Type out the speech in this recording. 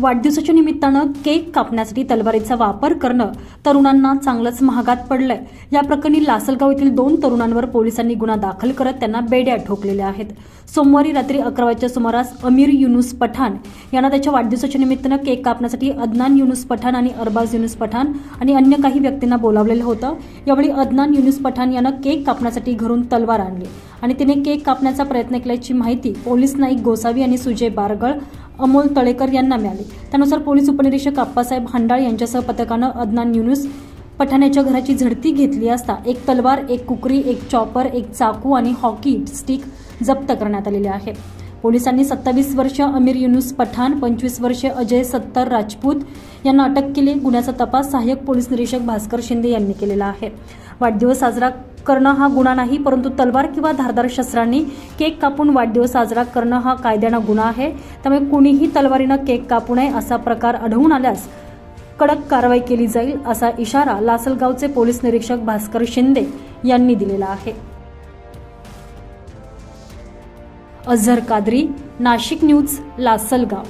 वाढदिवसाच्या निमित्तानं केक कापण्यासाठी तलवारीचा वापर करणं तरुणांना चांगलंच महागात पडलंय. या प्रकरणी लासलगाव येथील दोन तरुणांवर पोलिसांनी गुन्हा दाखल करत त्यांना बेड्या ठोकलेल्या आहेत. सोमवारी रात्री अकरा वाजच्या सुमारास अमीर युनुस पठाण यांना त्याच्या वाढदिवसाच्या निमित्तानं केक कापण्यासाठी अदनान युनुस पठाण आणि अरबाज युनुस पठाण आणि अन्य काही व्यक्तींना बोलावलेलं होतं. यावेळी अदनान युनुस पठाण यानं केक कापण्यासाठी घरून तलवार आणली. आणि तिने केक कापण्याचा प्रयत्न केल्याची माहिती पोलीस नाईक गोसावी आणि सुजय बारगळ अमोल तळेकर यांना मिळाली. त्यानुसार पोलीस उपनिरीक्षक आप्पासाहेब हांडाळ यांच्यासह पथकानं अदनान युनुस पठाण्याच्या घराची झडती घेतली असता एक तलवार एक कुकरी एक चॉपर एक चाकू आणि हॉकी स्टिक जप्त करण्यात आलेले आहे. पोलिसांनी सत्तावीस वर्ष अमीर युनुस पठाण पंचवीस वर्ष अजय सत्तर राजपूत यांना अटक केली. गुन्ह्याचा तपास सहाय्यक पोलीस निरीक्षक भास्कर शिंदे यांनी केलेला आहे. वाढदिवस साजरा करणं हा गुन्हा नाही परंतु तलवार किंवा धारदार शस्त्रांनी केक कापून वाढदिवस साजरा करणं हा कायद्यानं गुन्हा आहे. त्यामुळे कुणीही तलवारीनं केक कापू नये असा प्रकार आढळून आल्यास कडक कारवाई केली जाईल असा इशारा लासलगावचे पोलीस निरीक्षक भास्कर शिंदे यांनी दिलेला आहे. अझर कादरी नाशिक न्यूज लासलगाव.